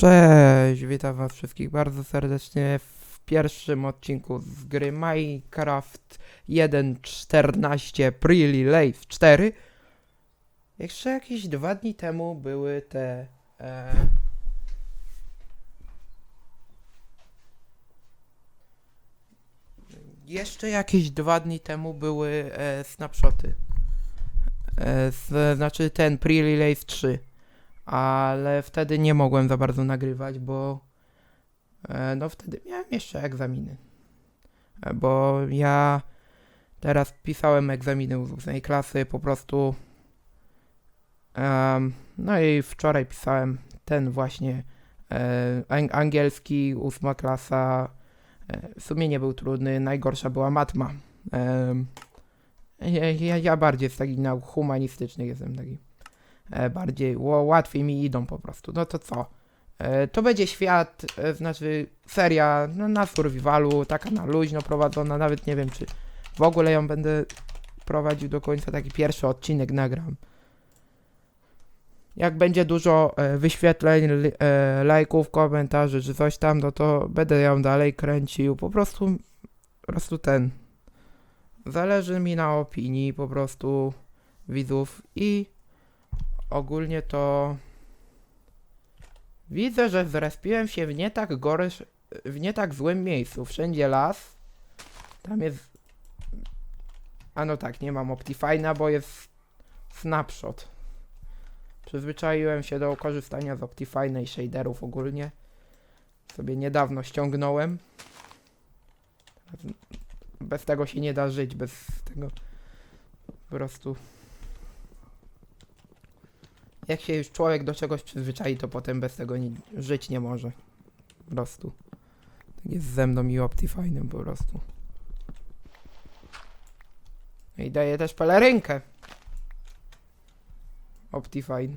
Cześć, witam was wszystkich bardzo serdecznie w pierwszym odcinku z gry Minecraft 1.14 Pretty Life 4. Jeszcze jakieś dwa dni temu były te... E, jeszcze jakieś dwa dni temu były e, snapshoty. E, z, znaczy ten Pretty Life 3 ale wtedy nie mogłem za bardzo nagrywać, bo e, no wtedy miałem jeszcze egzaminy. E, Bo ja teraz pisałem egzaminy z ósmej klasy po prostu. em, no i wczoraj pisałem ten właśnie e, ang- angielski, ósma klasa. E, w sumie nie był trudny, najgorsza była matma. Em, ja, ja, bardziej z takich nauk humanistycznych jestem taki e, bardziej ło- łatwiej mi idą po prostu. No to co? E, to będzie świat, e, znaczy seria no, na survivalu, taka na luźno prowadzona, nawet nie wiem czy w ogóle ją będę prowadził do końca, taki pierwszy odcinek nagram. Jak będzie dużo e, wyświetleń, e, lajków, komentarzy czy coś tam, no to będę ją dalej kręcił. Po prostu, po prostu ten. Zależy mi na opinii po prostu widzów i ogólnie to widzę, że zrespiłem się w nie tak gorsz, w nie tak złym miejscu. Wszędzie las. Tam jest. A no tak, nie mam Optifine'a, bo jest snapshot. Przyzwyczaiłem się do korzystania z Optifine'a i shaderów ogólnie. Sobie niedawno ściągnąłem. Bez tego się nie da żyć, bez tego po prostu jak się już człowiek do czegoś przyzwyczai, to potem bez tego nie, żyć nie może. Po prostu. Tak jest ze mną i Optifine'em po prostu. No I daje też pelerynkę. Optifine.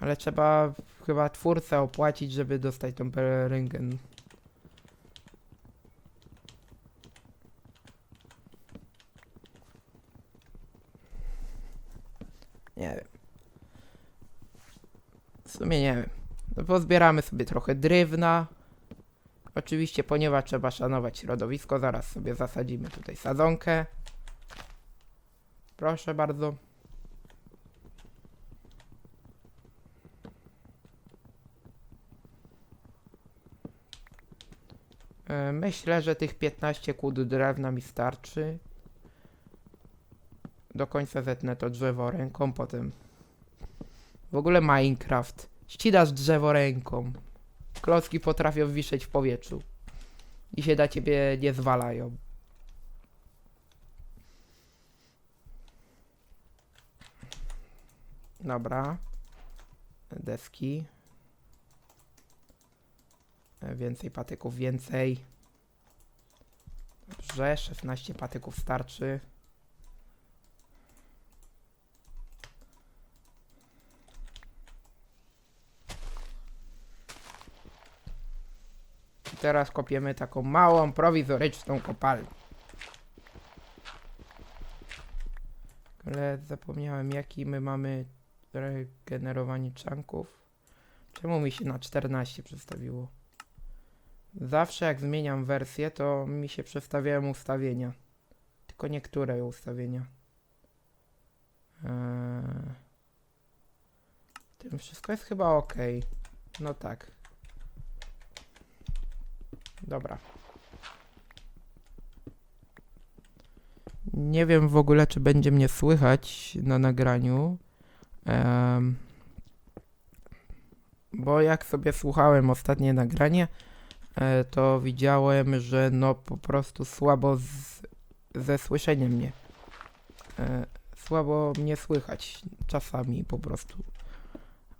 Ale trzeba chyba twórcę opłacić, żeby dostać tą pelerynkę. Nie wiem. W sumie nie wiem. No pozbieramy sobie trochę drewna. Oczywiście, ponieważ trzeba szanować środowisko, zaraz sobie zasadzimy tutaj sadzonkę. Proszę bardzo. E, Myślę, że tych 15 kłód drewna mi starczy. Do końca zetnę to drzewo ręką, potem... W ogóle Minecraft. Ścinasz drzewo ręką. Klocki potrafią wiszyć w powietrzu. I się na ciebie nie zwalają. Dobra. Deski. Więcej patyków, więcej. Dobrze, 16 patyków starczy. Teraz kopiemy taką małą, prowizoryczną kopalnię. Ale zapomniałem, jaki my mamy regenerowanie czanków. Czemu mi się na 14 przestawiło? Zawsze jak zmieniam wersję, to mi się przestawiają ustawienia. Tylko niektóre ustawienia. Eee... Tym wszystko jest chyba ok. No tak. Dobra. Nie wiem w ogóle, czy będzie mnie słychać na nagraniu. Em, bo jak sobie słuchałem ostatnie nagranie, e, to widziałem, że no po prostu słabo z, ze słyszeniem mnie. E, słabo mnie słychać czasami po prostu.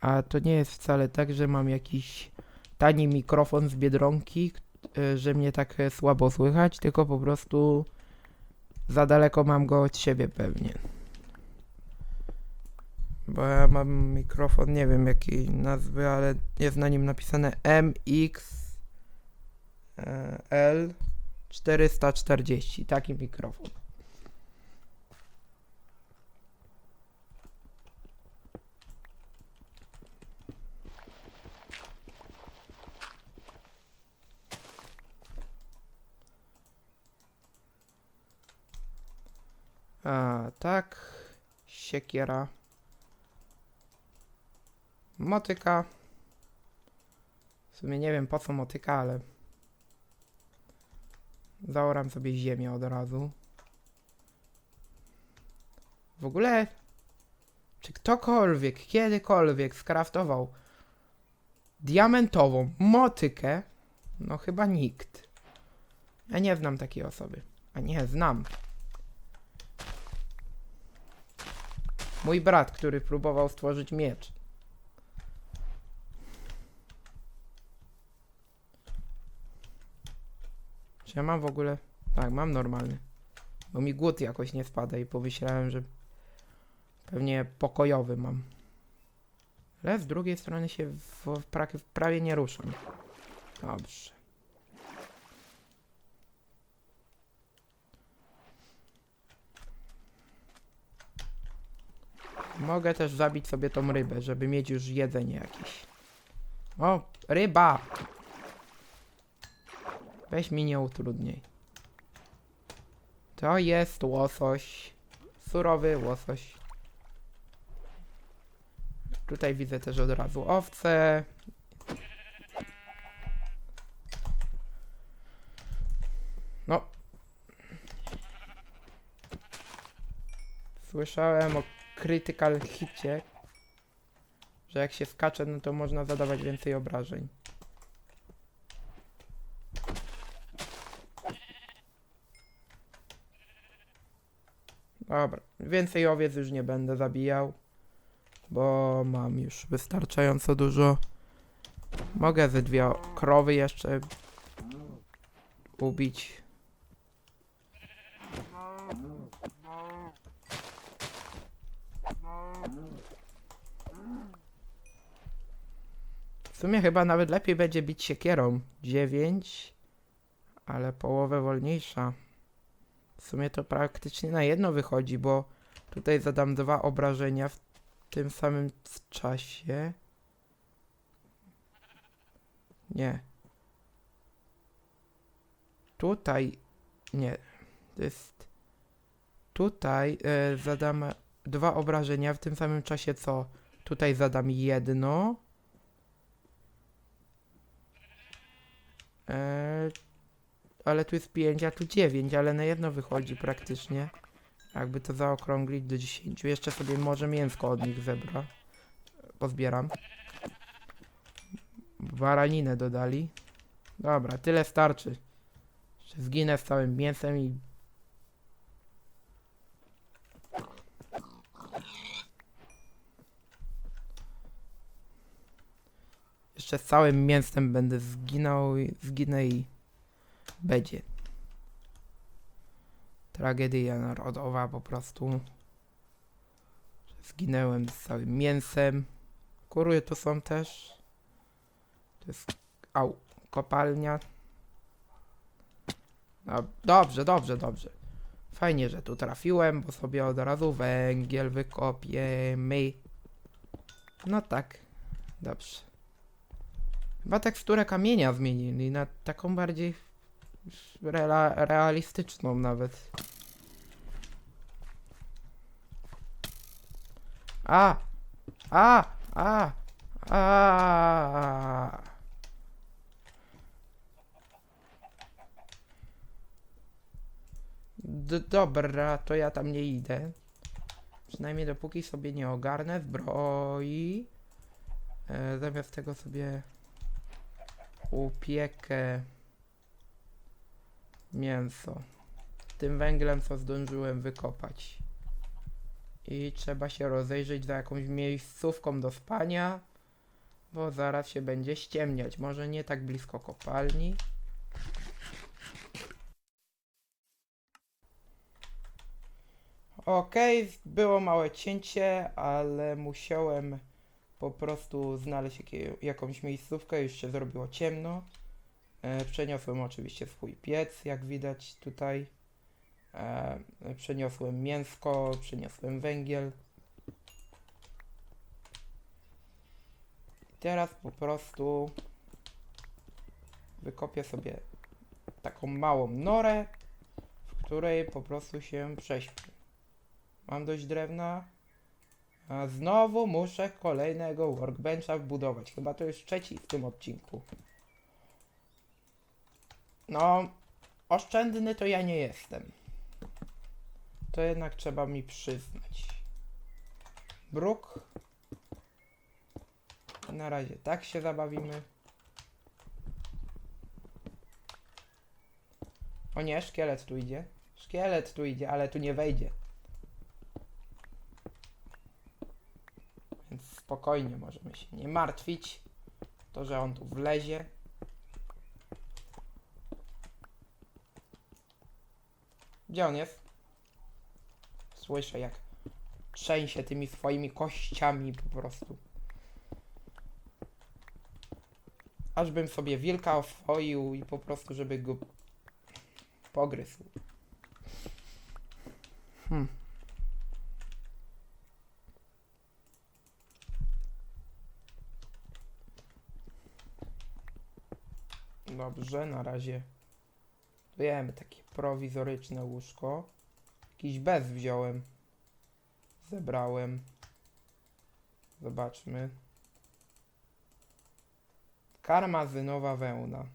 A to nie jest wcale tak, że mam jakiś tani mikrofon z Biedronki, że mnie tak e, słabo słychać, tylko po prostu za daleko mam go od siebie pewnie. Bo ja mam mikrofon, nie wiem jakiej nazwy, ale jest na nim napisane MX e, L 440, taki mikrofon. A, tak. Siekiera. Motyka. W sumie nie wiem po co motyka, ale zaoram sobie ziemię od razu. W ogóle, czy ktokolwiek, kiedykolwiek skraftował diamentową motykę? No chyba nikt. Ja nie znam takiej osoby. A nie, znam. Mój brat, który próbował stworzyć miecz. Czy ja mam w ogóle... Tak, mam normalny. Bo mi głód jakoś nie spada i pomyślałem, że pewnie pokojowy mam. Ale z drugiej strony się w, w, pra- w prawie nie ruszam. Dobrze. Mogę też zabić sobie tą rybę, żeby mieć już jedzenie jakieś. O, ryba! Weź mi nie utrudniej. To jest łosoś. Surowy łosoś. Tutaj widzę też od razu owce. No. Słyszałem o critical hicie, że jak się skacze, no to można zadawać więcej obrażeń. Dobra, więcej owiec już nie będę zabijał, bo mam już wystarczająco dużo. Mogę ze dwie krowy jeszcze ubić. W sumie chyba nawet lepiej będzie bić siekierą. 9, ale połowę wolniejsza. W sumie to praktycznie na jedno wychodzi, bo tutaj zadam dwa obrażenia w tym samym czasie. Nie. Tutaj. Nie. To jest. Tutaj e, zadam dwa obrażenia w tym samym czasie co. Tutaj zadam jedno. E, ale tu jest 5, a tu 9, ale na jedno wychodzi praktycznie. Jakby to zaokrąglić do 10. Jeszcze sobie może mięsko od nich zebra. Pozbieram. Baraninę dodali. Dobra, tyle starczy. Zginę z całym mięsem i... Jeszcze całym mięsem będę zginął zginę i będzie. Tragedia narodowa po prostu. Zginęłem z całym mięsem. Kury tu są też. To jest. Au, kopalnia. No, dobrze, dobrze, dobrze. Fajnie, że tu trafiłem, bo sobie od razu węgiel wykopiemy. No tak. Dobrze. Chyba teksturę kamienia zmienili na taką bardziej realistyczną nawet. A! A! A! A! D dobra, to ja tam nie idę. Przynajmniej dopóki sobie nie ogarnę zbroi. E, zamiast tego sobie upiekę mięso. Tym węglem, co zdążyłem wykopać. I trzeba się rozejrzeć za jakąś miejscówką do spania, bo zaraz się będzie ściemniać. Może nie tak blisko kopalni. Okej, było małe cięcie, ale musiałem po prostu znaleźć jakie, jakąś miejscówkę, już się zrobiło ciemno. E, przeniosłem oczywiście swój piec, jak widać tutaj. E, przeniosłem mięsko, przeniosłem węgiel. Teraz po prostu wykopię sobie taką małą norę, w której po prostu się prześpię. Mam dość drewna. A znowu muszę kolejnego workbencha wbudować. Chyba to już trzeci w tym odcinku. No, oszczędny to ja nie jestem. To jednak trzeba mi przyznać. Bruk. Na razie tak się zabawimy. O nie, szkielet tu idzie. Szkielet tu idzie, ale tu nie wejdzie. Spokojnie możemy się nie martwić. To, że on tu wlezie. Gdzie on jest? Słyszę jak trzęsie tymi swoimi kościami po prostu. Aż bym sobie wilka oswoił i po prostu, żeby go pogryzł. Hmm. Dobrze, na razie wiemy takie prowizoryczne łóżko. Jakiś bez wziąłem. Zebrałem. Zobaczmy. Karmazynowa wełna.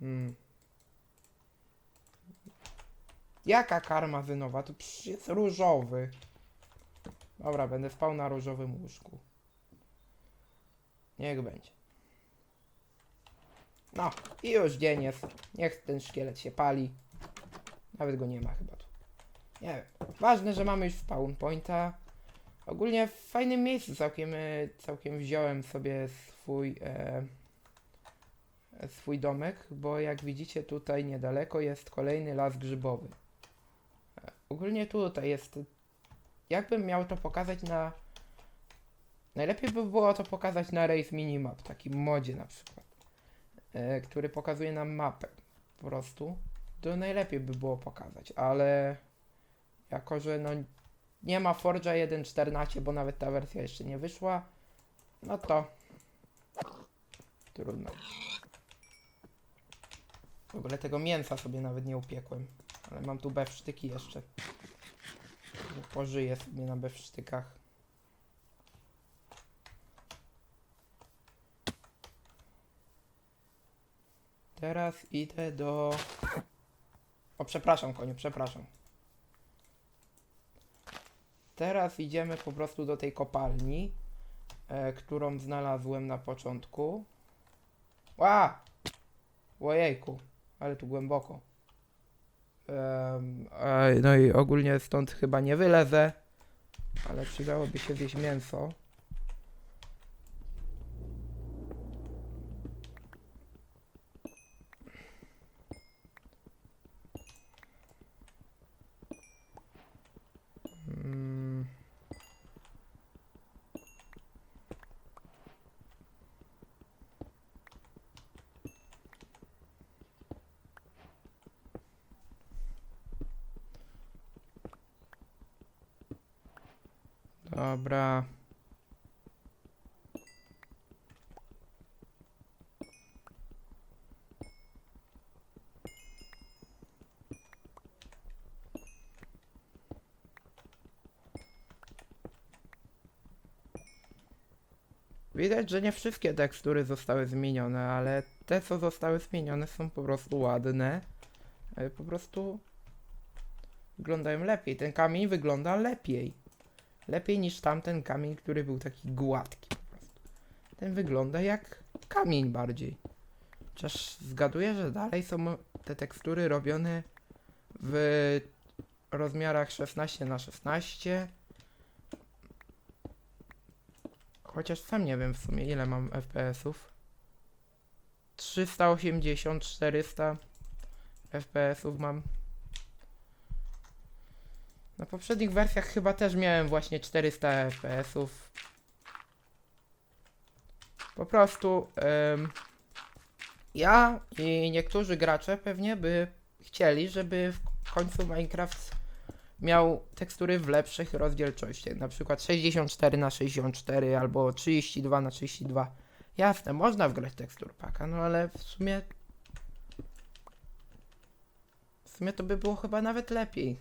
Hmm. Jaka karmazynowa? To jest różowy. Dobra, będę spał na różowym łóżku. Niech będzie. No, i już dzień jest. Niech ten szkielet się pali. Nawet go nie ma chyba tu. Nie wiem. Ważne, że mamy już spawn pointa. Ogólnie w fajnym miejscu całkiem, e, całkiem wziąłem sobie swój e, swój domek, bo jak widzicie tutaj niedaleko jest kolejny las grzybowy. E, Ogólnie tutaj jest, jakbym miał to pokazać na, najlepiej by było to pokazać na Race Minimap, takim modzie na przykład, e, który pokazuje nam mapę po prostu, to najlepiej by było pokazać, ale jako, że no nie ma Forge'a 1.14, bo nawet ta wersja jeszcze nie wyszła, no to trudno. W ogóle tego mięsa sobie nawet nie upiekłem. Ale mam tu bewsztyki jeszcze. Pożyję sobie na bewsztykach. Teraz idę do... O, przepraszam, koniu, przepraszam. Teraz idziemy po prostu do tej kopalni, e, którą znalazłem na początku. Ła! Ojejku, ale tu głęboko. Ej, no i ogólnie stąd chyba nie wylezę, ale przydałoby się zjeść mięso. Mm. Dobra. Widać, że nie wszystkie tekstury zostały zmienione, ale te, co zostały zmienione, są po prostu ładne. E, Po prostu wyglądają lepiej. Ten kamień wygląda lepiej. Lepiej niż tamten kamień, który był taki gładki po prostu. Ten wygląda jak kamień bardziej. Chociaż zgaduję, że dalej są te tekstury robione w rozmiarach 16 na 16 Chociaż sam nie wiem w sumie ile mam FPS-ów. 380, 400 FPS-ów mam. Na poprzednich wersjach chyba też miałem właśnie 400 FPS-ów. Po prostu em, ja i niektórzy gracze pewnie by chcieli, żeby w końcu Minecraft miał tekstury w lepszych rozdzielczościach, na przykład 64 na 64 albo 32 na 32. Jasne, można wgrać tekstur paka, no ale w sumie w sumie to by było chyba nawet lepiej.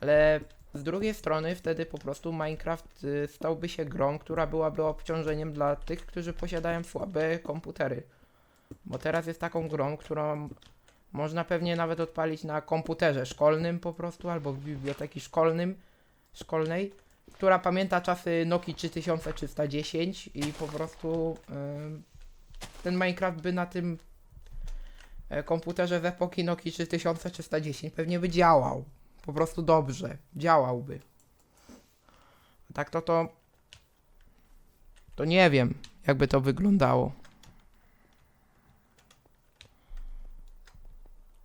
Ale z drugiej strony wtedy po prostu Minecraft y, stałby się grą, która byłaby obciążeniem dla tych, którzy posiadają słabe komputery. Bo teraz jest taką grą, którą można pewnie nawet odpalić na komputerze szkolnym po prostu, albo w biblioteki szkolnym, szkolnej, która pamięta czasy Nokia 3310 i po prostu y, ten Minecraft by na tym e, komputerze z epoki Nokia 3310 pewnie by działał. Po prostu dobrze. Działałby. Tak to to... To nie wiem, jakby to wyglądało.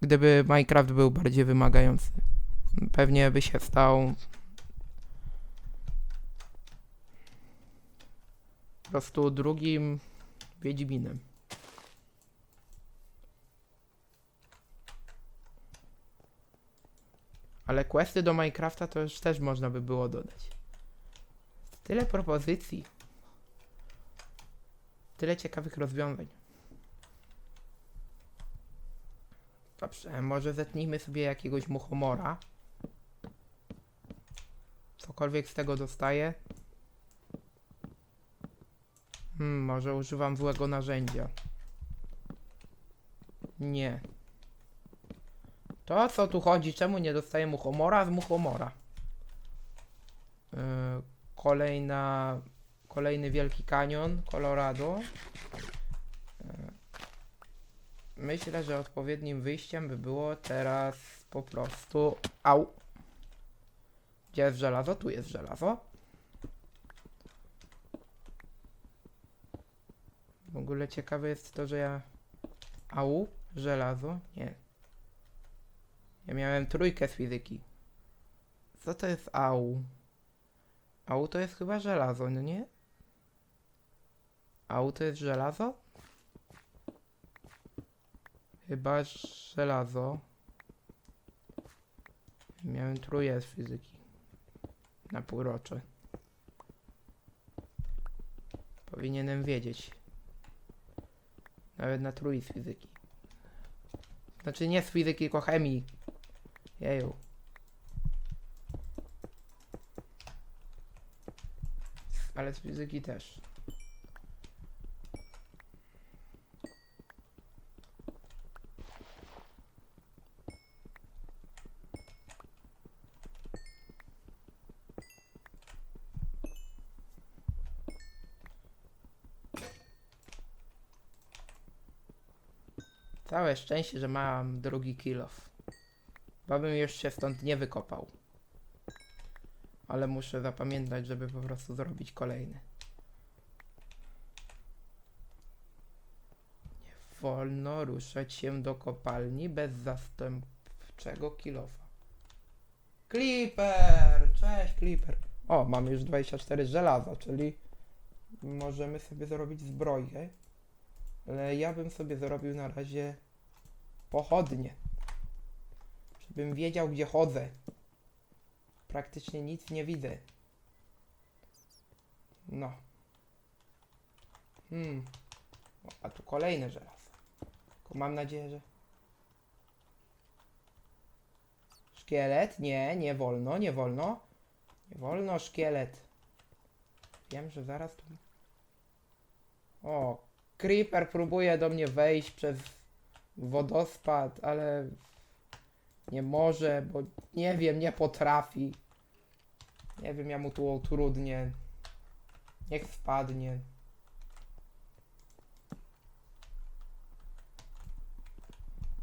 Gdyby Minecraft był bardziej wymagający. Pewnie by się stał... Po prostu drugim Wiedźminem. Ale questy do Minecrafta to już też można by było dodać. Tyle propozycji. Tyle ciekawych rozwiązań. Dobrze, może zetnijmy sobie jakiegoś muchomora. Cokolwiek z tego dostaję. Hmm, może używam złego narzędzia. Nie. To co tu chodzi? Czemu nie dostaję muchomora z muchomora? Yy, kolejna... Kolejny wielki kanion, Colorado. Myślę, że odpowiednim wyjściem by było teraz po prostu... Au! Gdzie jest żelazo? Tu jest żelazo. W ogóle ciekawe jest to, że ja... Au? Żelazo? Nie. Ja miałem trójkę z fizyki. Co to jest AU? AU to jest chyba żelazo, no nie? AU to jest żelazo? Chyba żelazo. Miałem trójkę z fizyki. Na półrocze. Powinienem wiedzieć. Nawet na trój z fizyki. Znaczy nie z fizyki, tylko chemii. Jeju. Ale z fizyki też. Całe szczęście, że mam drugi kill off. Bo bym już się stąd nie wykopał. Ale muszę zapamiętać, żeby po prostu zrobić kolejny. Nie wolno ruszać się do kopalni bez zastępczego kilofa. Clipper! Cześć, Clipper. O, mamy już 24 żelaza, czyli możemy sobie zrobić zbroję. Ale ja bym sobie zrobił na razie pochodnie. Żebym wiedział, gdzie chodzę. Praktycznie nic nie widzę. No. Hmm. A tu kolejne żelazo. Tylko mam nadzieję, że... Szkielet? Nie, nie wolno, nie wolno. Nie wolno, szkielet. Wiem, że zaraz tu... O, Creeper próbuje do mnie wejść przez wodospad, ale nie może, bo nie wiem, nie potrafi. Nie wiem, ja mu tu utrudnię. Niech wpadnie.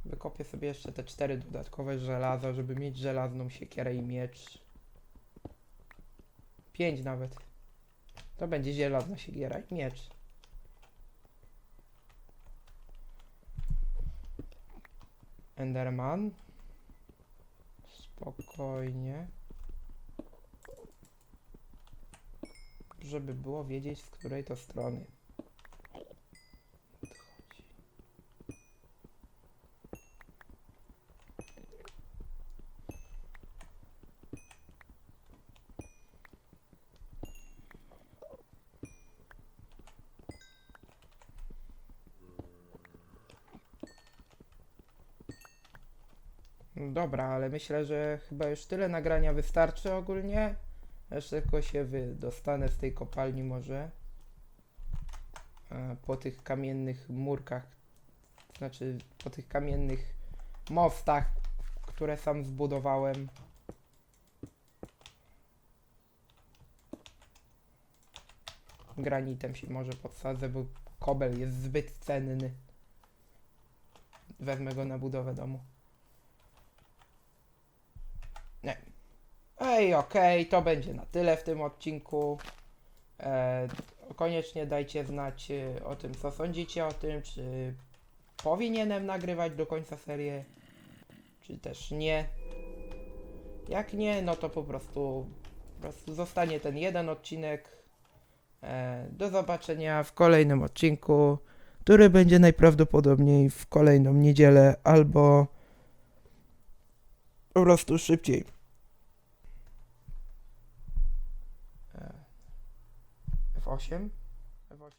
Wykopię sobie jeszcze te cztery dodatkowe żelaza, żeby mieć żelazną siekierę i miecz. Pięć nawet. To będzie żelazna siekiera i miecz. Enderman. Spokojnie. Żeby było wiedzieć, z której to strony. Dobra, ale myślę, że chyba już tyle nagrania wystarczy ogólnie. Jeszcze tylko się wydostanę z tej kopalni może. E, Po tych kamiennych murkach, znaczy po tych kamiennych mostach, które sam zbudowałem. Granitem się może podsadzę, bo kobel jest zbyt cenny. Wezmę go na budowę domu. Nie. Ej, okej, to będzie na tyle w tym odcinku. E, koniecznie dajcie znać e, o tym, co sądzicie o tym, czy powinienem nagrywać do końca serię, czy też nie. Jak nie, no to po prostu, po prostu zostanie ten jeden odcinek. E, do zobaczenia w kolejnym odcinku, który będzie najprawdopodobniej w kolejną niedzielę albo po prostu szybciej. E, F8